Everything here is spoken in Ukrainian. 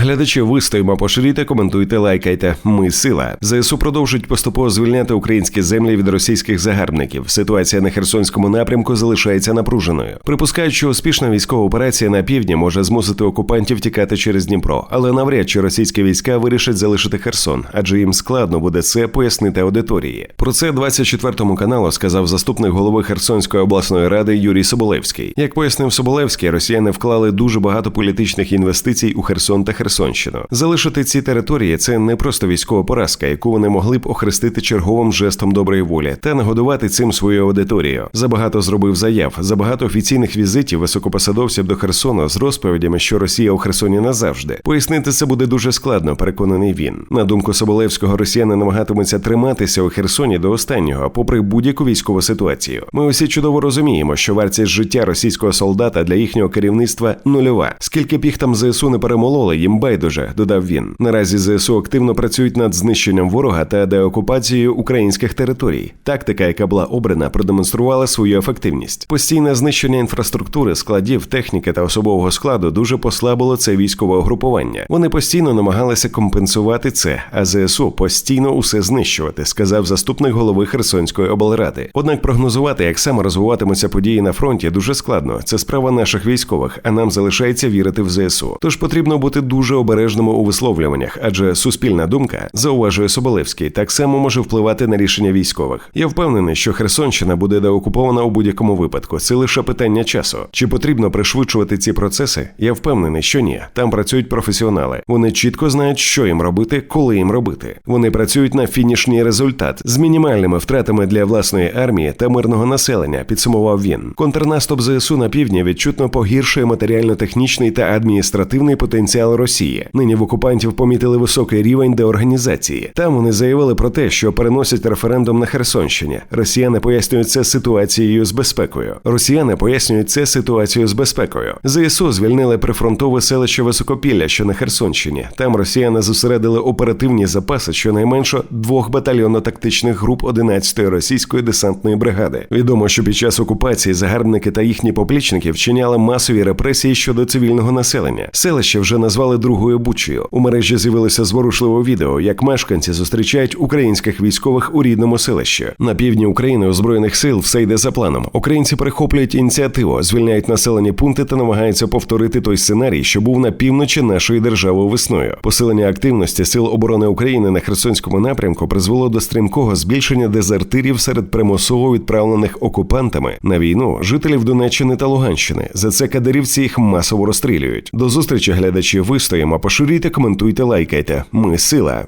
Глядачі вистоїмо, поширюйте, коментуйте, лайкайте. Ми сила. ЗСУ продовжують поступово звільняти українські землі від російських загарбників. Ситуація на Херсонському напрямку залишається напруженою. Припускають, що успішна військова операція на півдні може змусити окупантів тікати через Дніпро, але навряд чи російські війська вирішать залишити Херсон, адже їм складно буде це пояснити аудиторії. Про це 24 каналу сказав заступник голови Херсонської обласної ради Юрій Соболевський. Як пояснив Соболевський, росіяни вклали дуже багато політичних інвестицій у Херсон та Херсонщину. Залишити ці території це не просто військова поразка, яку вони могли б охрестити черговим жестом доброї волі та нагодувати цим свою аудиторію. Забагато зробив заяв, забагато офіційних візитів високопосадовців до Херсону з розповідями, що Росія у Херсоні назавжди. Пояснити це буде дуже складно, переконаний він. На думку Соболевського, росіяни намагатимуться триматися у Херсоні до останнього, попри будь-яку військову ситуацію. Ми усі чудово розуміємо, що вартість життя російського солдата для їхнього керівництва нульова. Скільки б їх там ЗСУ не перемололи, їм байдуже, додав він. Наразі ЗСУ активно працюють над знищенням ворога та деокупацією українських територій. Тактика, яка була обрана, продемонструвала свою ефективність. Постійне знищення інфраструктури, складів, техніки та особового складу дуже послабило це військове угрупування. Вони постійно намагалися компенсувати це, а ЗСУ постійно усе знищувати, сказав заступник голови Херсонської облради. Однак прогнозувати, як саме розвиватимуться події на фронті, дуже складно. Це справа наших військових, а нам залишається вірити в ЗСУ. Тож потрібно бути дуже обережними у висловлюваннях, адже суспільна думка зауважує Соболевський, так само може впливати на рішення військових. Я впевнений, що Херсонщина буде деокупована у будь-якому випадку. Це лише питання часу. Чи потрібно пришвидшувати ці процеси? Я впевнений, що ні. Там працюють професіонали. Вони чітко знають, що їм робити, коли їм робити. Вони працюють на фінішній результат з мінімальними втратами для власної армії та мирного населення. Підсумував він. Контрнаступ ЗСУ на півдні відчутно погіршує матеріально-технічний та адміністративний потенціал Росії. Нині в окупантів помітили високий рівень деорганізації. Там вони заявили про те, що переносять референдум на Херсонщині. Росіяни пояснюють це ситуацією з безпекою. Росіяни пояснюють це ситуацією з безпекою. ЗСУ звільнили прифронтове селище Високопілля, що на Херсонщині. Там росіяни зосередили оперативні запаси щонайменше двох батальйонно-тактичних груп 11-ї російської десантної бригади. Відомо, що під час окупації загарбники та їхні поплічники вчиняли масові репресії щодо цивільного населення. Селище вже назвали другою бучею. У мережі з'явилося зворушливе відео, як мешканці зустрічають українських військових у рідному селищі. На півдні України у збройних сил все йде за планом. Українці перехоплюють ініціативу, звільняють населені пункти та намагаються повторити той сценарій, що був на півночі нашої держави весною. Посилення активності сил оборони України на Херсонському напрямку призвело до стрімкого збільшення дезертирів серед примусово відправлених окупантами на війну жителів Донеччини та Луганщини. За це кадирівці їх масово розстрілюють. До зустрічі глядачі вистоїмо, поширюйте, коментуйте, лайкайте. Ми сила.